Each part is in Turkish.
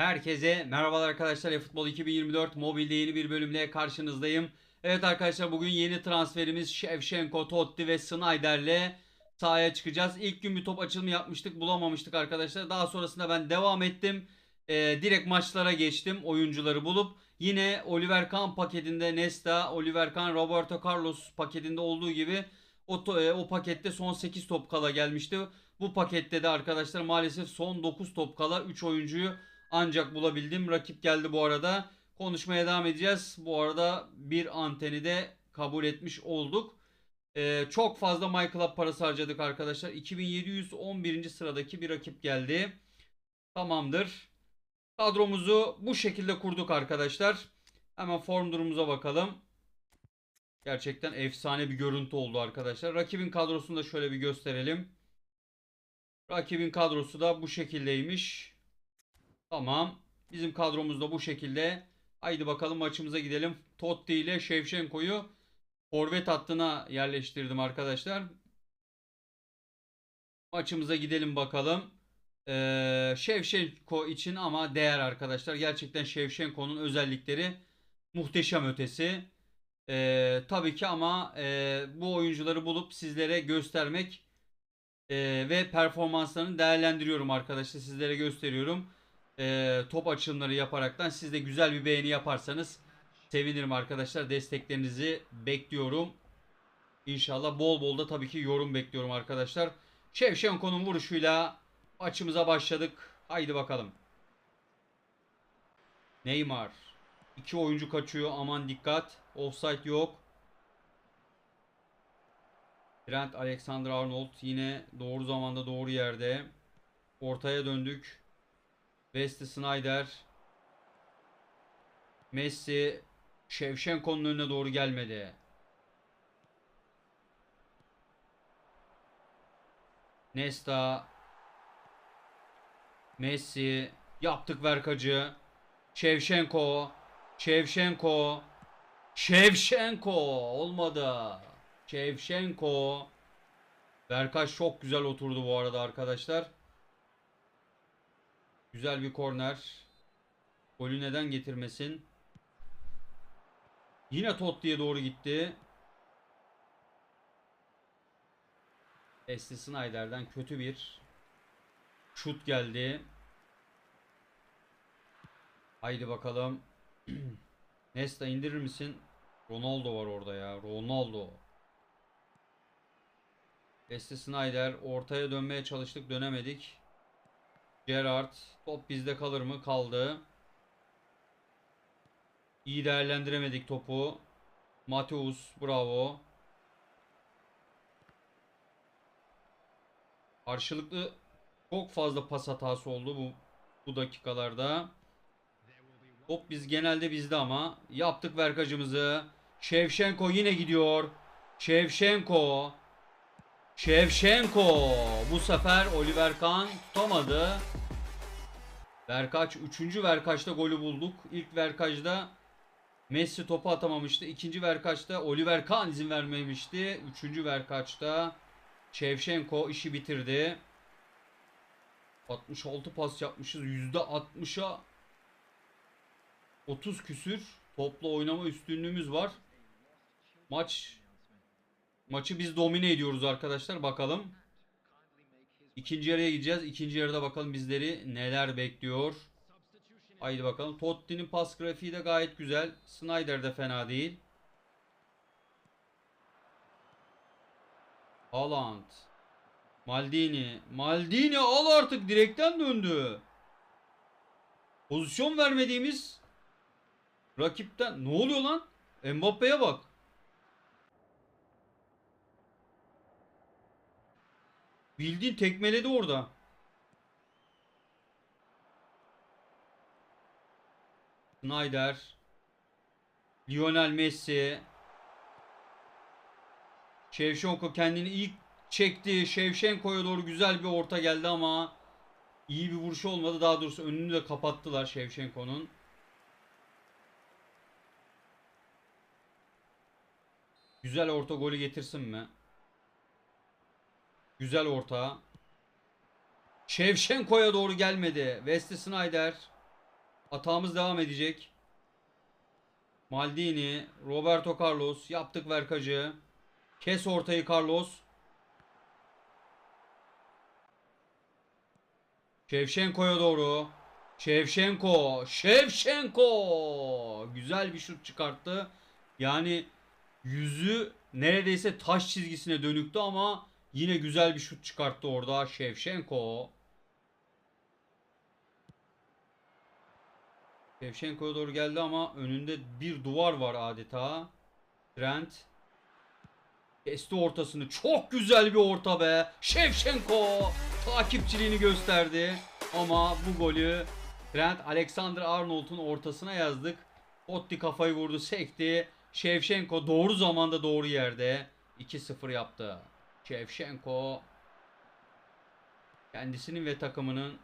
Herkese merhabalar arkadaşlar. eFootball 2024 mobilde yeni bir bölümle karşınızdayım. Evet arkadaşlar bugün yeni transferimiz Shevchenko, Totti ve Snyder'le sahaya çıkacağız. İlk gün bir top açılımı yapmıştık bulamamıştık arkadaşlar. Daha sonrasında ben devam ettim. Ee, direkt maçlara geçtim oyuncuları bulup. Yine Oliver Kahn paketinde Nesta, Oliver Kahn, Roberto Carlos paketinde olduğu gibi o, e, o pakette son 8 top kala gelmişti. Bu pakette de arkadaşlar maalesef son 9 top kala 3 oyuncuyu ancak bulabildim. Rakip geldi bu arada. Konuşmaya devam edeceğiz. Bu arada bir anteni de kabul etmiş olduk. Ee, çok fazla MyClub parası harcadık arkadaşlar. 2711. sıradaki bir rakip geldi. Tamamdır. Kadromuzu bu şekilde kurduk arkadaşlar. Hemen form durumumuza bakalım. Gerçekten efsane bir görüntü oldu arkadaşlar. Rakibin kadrosunu da şöyle bir gösterelim. Rakibin kadrosu da bu şekildeymiş. Tamam. Bizim kadromuz da bu şekilde. Haydi bakalım maçımıza gidelim. Totti ile Shevchenko'yu forvet hattına yerleştirdim arkadaşlar. Maçımıza gidelim bakalım. Ee, Shevchenko için ama değer arkadaşlar. Gerçekten Shevchenko'nun özellikleri muhteşem ötesi. Ee, tabii ki ama e, bu oyuncuları bulup sizlere göstermek e, ve performanslarını değerlendiriyorum arkadaşlar. Sizlere gösteriyorum e, top açılımları yaparaktan siz de güzel bir beğeni yaparsanız sevinirim arkadaşlar. Desteklerinizi bekliyorum. İnşallah bol bol da tabii ki yorum bekliyorum arkadaşlar. Şevşenko'nun vuruşuyla maçımıza başladık. Haydi bakalım. Neymar. İki oyuncu kaçıyor. Aman dikkat. Offside yok. Trent Alexander-Arnold yine doğru zamanda doğru yerde. Ortaya döndük. Wesley Snyder. Messi. Shevchenko'nun önüne doğru gelmedi. Nesta. Messi. Yaptık verkacı. Shevchenko. Shevchenko. Shevchenko. Olmadı. Shevchenko. Berkaç çok güzel oturdu bu arada arkadaşlar. Güzel bir korner. Golü neden getirmesin? Yine Totti'ye doğru gitti. Wesley Snyder'den kötü bir şut geldi. Haydi bakalım. Nesta indirir misin? Ronaldo var orada ya. Ronaldo. Wesley Snyder ortaya dönmeye çalıştık dönemedik. Gerrard top bizde kalır mı? Kaldı. İyi değerlendiremedik topu. Mateus bravo. Karşılıklı çok fazla pas hatası oldu bu bu dakikalarda. Top biz genelde bizde ama yaptık verkacımızı. Şevşenko yine gidiyor. Şevşenko. Şevşenko. Bu sefer Oliver Kahn tutamadı. Verkaç 3. Verkaç'ta golü bulduk. İlk Verkaç'ta Messi topu atamamıştı. İkinci Verkaç'ta Oliver Kahn izin vermemişti. Üçüncü Verkaç'ta Şevşenko işi bitirdi. 66 pas yapmışız. %60'a 30 küsür topla oynama üstünlüğümüz var. Maç maçı biz domine ediyoruz arkadaşlar. Bakalım. İkinci yarıya gideceğiz. İkinci yarıda bakalım bizleri neler bekliyor. Haydi bakalım. Totti'nin pas grafiği de gayet güzel. Snyder de fena değil. Haaland. Maldini. Maldini al artık direkten döndü. Pozisyon vermediğimiz rakipten ne oluyor lan? Mbappe'ye bak. Bildiğin tekmeledi orada. Snyder. Lionel Messi. Şevşenko kendini ilk çekti. Şevşenko'ya doğru güzel bir orta geldi ama iyi bir vuruş olmadı. Daha doğrusu önünü de kapattılar Şevşenko'nun. Güzel orta golü getirsin mi? Güzel orta. Şevşenko'ya doğru gelmedi. Wesley Snyder. Hatamız devam edecek. Maldini, Roberto Carlos yaptık verkacı. Kes ortayı Carlos. Şevşenko'ya doğru. Şevşenko, Şevşenko. Güzel bir şut çıkarttı. Yani yüzü neredeyse taş çizgisine dönüktü ama yine güzel bir şut çıkarttı orada Şevşenko. Şevşenko'ya doğru geldi ama önünde bir duvar var adeta. Trent. Kesti ortasını. Çok güzel bir orta be. Şevşenko takipçiliğini gösterdi. Ama bu golü Trent Alexander Arnold'un ortasına yazdık. Otti kafayı vurdu, sekti. Şevşenko doğru zamanda doğru yerde 2-0 yaptı. Şevşenko kendisinin ve takımının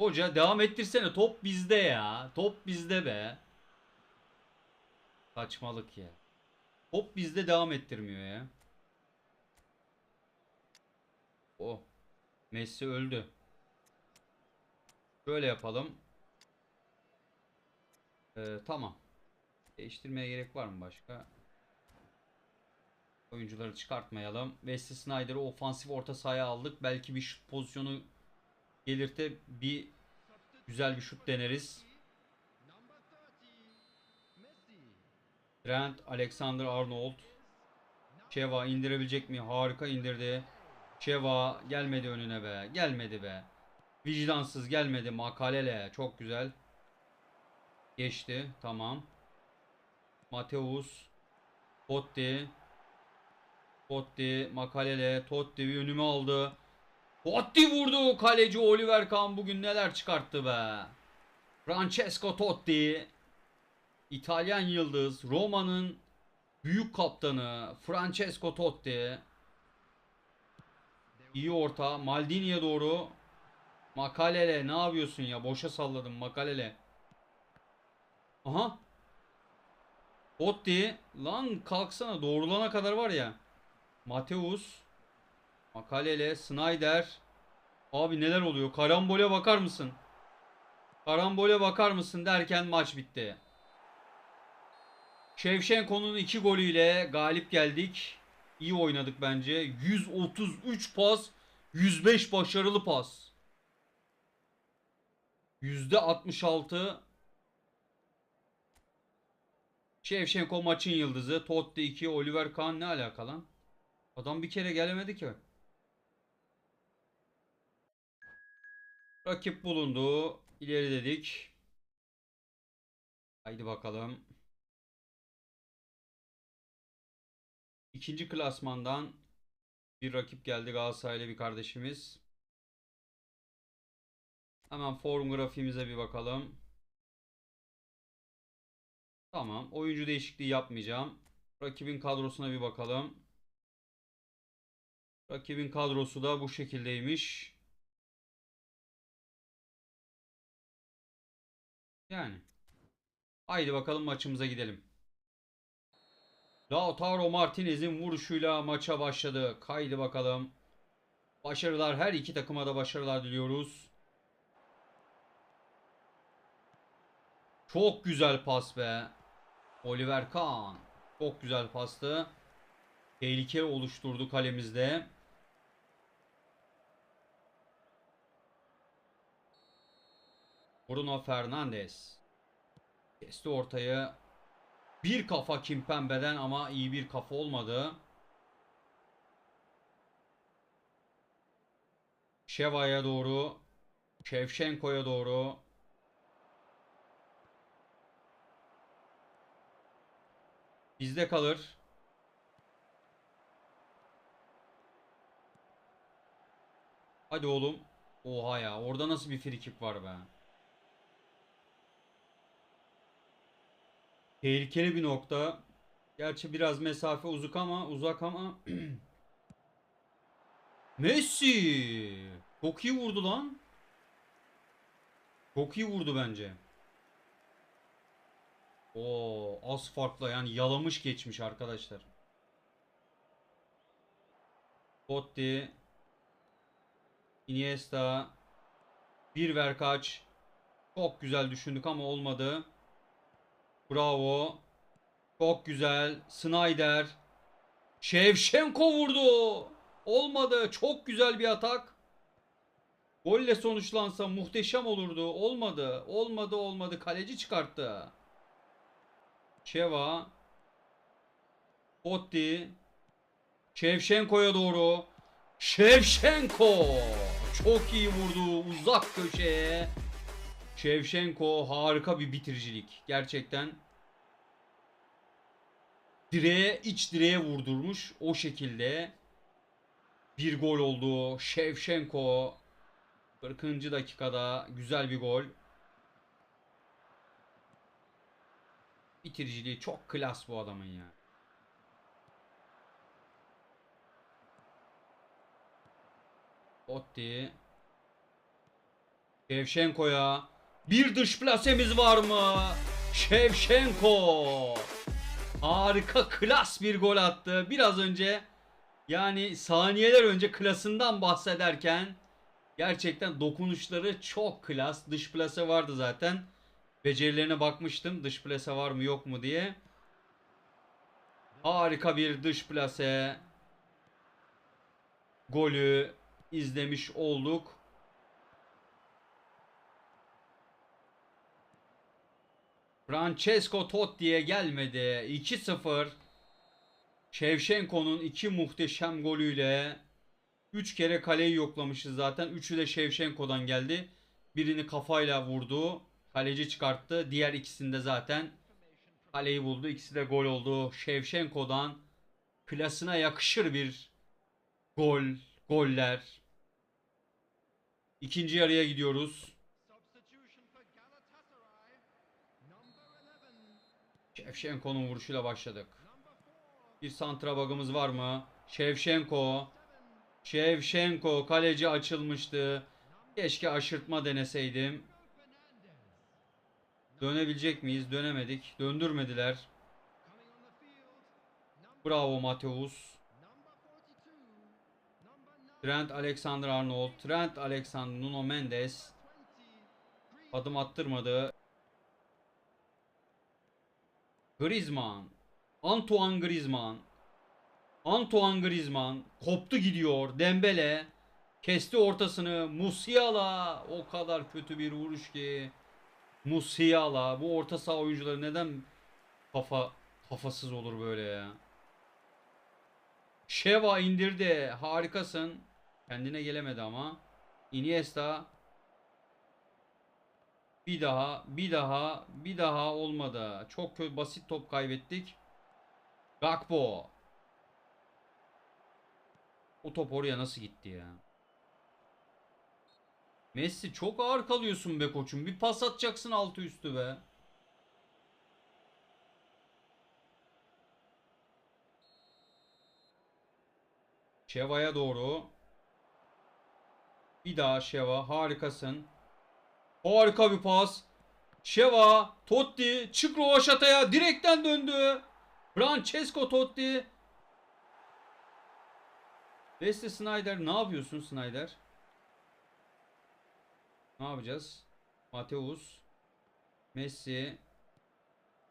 Hoca devam ettirsene top bizde ya. Top bizde be. Saçmalık ya. Top bizde devam ettirmiyor ya. Oh. Messi öldü. Şöyle yapalım. Ee, tamam. Değiştirmeye gerek var mı başka? Oyuncuları çıkartmayalım. Wesley Snyder'ı ofansif orta sahaya aldık. Belki bir şut pozisyonu gelirte bir güzel bir şut deneriz. Trent Alexander Arnold. Şeva indirebilecek mi? Harika indirdi. Şeva gelmedi önüne be. Gelmedi be. Vicdansız gelmedi. Makalele çok güzel. Geçti. Tamam. Mateus. Totti. Totti. Makalele. Totti bir önüme aldı. Totti vurdu. Kaleci Oliver Kahn bugün neler çıkarttı be. Francesco Totti. İtalyan yıldız. Roma'nın büyük kaptanı Francesco Totti. İyi orta. Maldini'ye doğru. Makalele ne yapıyorsun ya? Boşa salladım Makalele. Aha. Totti. Lan kalksana doğrulana kadar var ya. Mateus. Makalele, Snyder. Abi neler oluyor? Karambole bakar mısın? Karambole bakar mısın derken maç bitti. Şevşenko'nun iki golüyle galip geldik. İyi oynadık bence. 133 pas, 105 başarılı pas. %66 Şevşenko maçın yıldızı. Totti 2, Oliver Kahn ne alaka lan? Adam bir kere gelemedi ki. Rakip bulundu. İleri dedik. Haydi bakalım. İkinci klasmandan bir rakip geldi Galatasaraylı bir kardeşimiz. Hemen form grafiğimize bir bakalım. Tamam. Oyuncu değişikliği yapmayacağım. Rakibin kadrosuna bir bakalım. Rakibin kadrosu da bu şekildeymiş. Yani. Haydi bakalım maçımıza gidelim. Lautaro Martinez'in vuruşuyla maça başladı. Haydi bakalım. Başarılar her iki takıma da başarılar diliyoruz. Çok güzel pas be. Oliver Kahn. Çok güzel pastı. Tehlike oluşturdu kalemizde. Bruno Fernandes. Kesti ortayı. Bir kafa Kimpembe'den ama iyi bir kafa olmadı. Şeva'ya doğru. Şevşenko'ya doğru. Bizde kalır. Hadi oğlum. Oha ya. Orada nasıl bir frikik var be. Tehlikeli bir nokta. Gerçi biraz mesafe uzak ama uzak ama Messi çok iyi vurdu lan. Çok iyi vurdu bence. O az farkla yani yalamış geçmiş arkadaşlar. Totti Iniesta bir ver kaç Çok güzel düşündük ama olmadı. Bravo. Çok güzel. Snyder. Şevşenko vurdu. Olmadı. Çok güzel bir atak. Golle sonuçlansa muhteşem olurdu. Olmadı. Olmadı olmadı. Kaleci çıkarttı. Şeva. Otti. Şevşenko'ya doğru. Şevşenko. Çok iyi vurdu. Uzak köşeye. Şevşenko harika bir bitiricilik. Gerçekten. Direğe, iç direğe vurdurmuş. O şekilde. Bir gol oldu. Şevşenko. 40. dakikada güzel bir gol. Bitiriciliği çok klas bu adamın ya. Otti. Şevşenko'ya bir dış plasemiz var mı? Şevşenko. Harika klas bir gol attı. Biraz önce yani saniyeler önce klasından bahsederken gerçekten dokunuşları çok klas. Dış plase vardı zaten. Becerilerine bakmıştım. Dış plase var mı yok mu diye. Harika bir dış plase. Golü izlemiş olduk. Francesco Totti'ye gelmedi. 2-0. Şevşenko'nun iki muhteşem golüyle 3 kere kaleyi yoklamışız zaten. 3'ü de Şevşenko'dan geldi. Birini kafayla vurdu. Kaleci çıkarttı. Diğer ikisinde zaten kaleyi buldu. İkisi de gol oldu. Şevşenko'dan klasına yakışır bir gol, goller. İkinci yarıya gidiyoruz. Şevşenko'nun vuruşuyla başladık. Number 4. Bir santrabagımız var mı? Şevşenko. Şevşenko kaleci açılmıştı. Keşke aşırtma deneseydim. Dönebilecek miyiz? Dönemedik. Döndürmediler. Bravo Mateus. number 42. Number 9. Trent Alexander-Arnold. Trent Alexander Nuno Mendes. 20. Adım attırmadı. Griezmann. Antoine Griezmann. Antoine Griezmann koptu gidiyor. Dembele kesti ortasını. Musiala o kadar kötü bir vuruş ki. Musiala bu orta saha oyuncuları neden kafa kafasız olur böyle ya? Şeva indirdi. Harikasın. Kendine gelemedi ama. Iniesta bir daha, bir daha, bir daha olmadı. Çok kötü basit top kaybettik. Gakpo. O top oraya nasıl gitti ya? Messi çok ağır kalıyorsun be koçum. Bir pas atacaksın altı üstü be. Şeva'ya doğru. Bir daha Şeva. Harikasın. Harika bir pas. Şeva, Totti, çık Rovaşata'ya direkten döndü. Francesco Totti. Wesley Snyder ne yapıyorsun Snyder? Ne yapacağız? Mateus. Messi.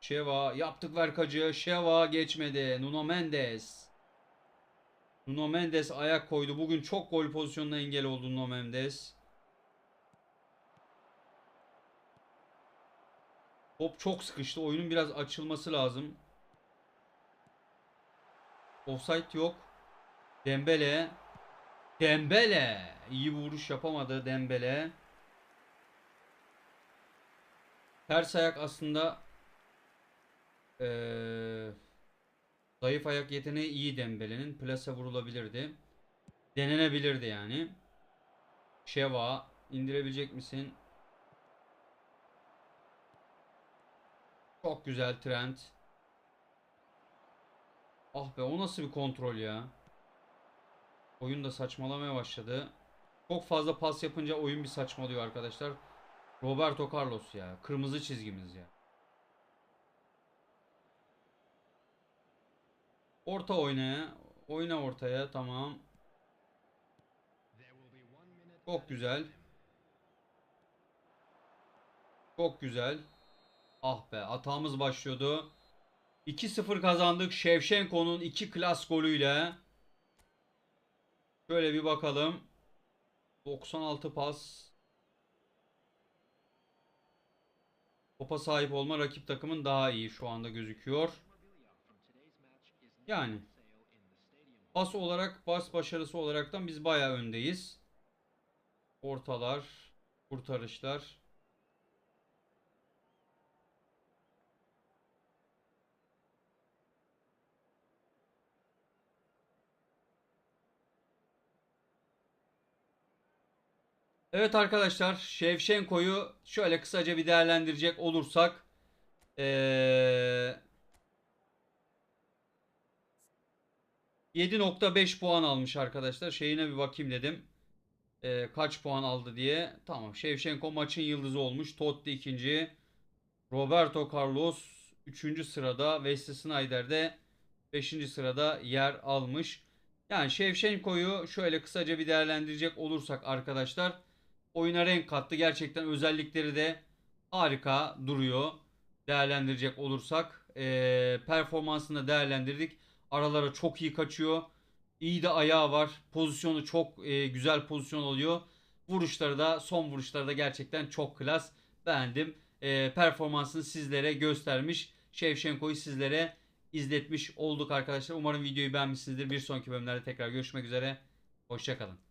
Şeva yaptık verkacı. Şeva geçmedi. Nuno Mendes. Nuno Mendes ayak koydu. Bugün çok gol pozisyonuna engel oldu Nuno Mendes. Top çok sıkıştı. Oyunun biraz açılması lazım. Offside yok. Dembele. Dembele. İyi vuruş yapamadı Dembele. Ters ayak aslında eee, zayıf ayak yeteneği iyi Dembele'nin. Plase vurulabilirdi. Denenebilirdi yani. Şeva indirebilecek misin? Çok güzel Trent. Ah be o nasıl bir kontrol ya. Oyun da saçmalamaya başladı. Çok fazla pas yapınca oyun bir saçmalıyor arkadaşlar. Roberto Carlos ya. Kırmızı çizgimiz ya. Orta oynaya. Oyna ortaya tamam. Çok güzel. Çok güzel. Ah be hatamız başlıyordu. 2-0 kazandık. Şevşenko'nun 2 klas golüyle. Şöyle bir bakalım. 96 pas. Topa sahip olma rakip takımın daha iyi şu anda gözüküyor. Yani pas olarak, pas başarısı olaraktan biz bayağı öndeyiz. Ortalar, kurtarışlar. Evet arkadaşlar, Şevşenko'yu şöyle kısaca bir değerlendirecek olursak ee, 7.5 puan almış arkadaşlar. Şeyine bir bakayım dedim. Ee, kaç puan aldı diye. Tamam. Şevşenko maçın yıldızı olmuş. Totti ikinci. Roberto Carlos 3. sırada. Wesley Sneijder de 5. sırada yer almış. Yani Şevşenko'yu şöyle kısaca bir değerlendirecek olursak arkadaşlar oyuna renk kattı. Gerçekten özellikleri de harika duruyor. Değerlendirecek olursak Ee, performansını değerlendirdik. Aralara çok iyi kaçıyor. İyi de ayağı var. Pozisyonu çok e, güzel pozisyon oluyor. Vuruşları da son vuruşları da gerçekten çok klas. Beğendim. E, performansını sizlere göstermiş. Şevşenko'yu sizlere izletmiş olduk arkadaşlar. Umarım videoyu beğenmişsinizdir. Bir sonraki bölümlerde tekrar görüşmek üzere. Hoşçakalın.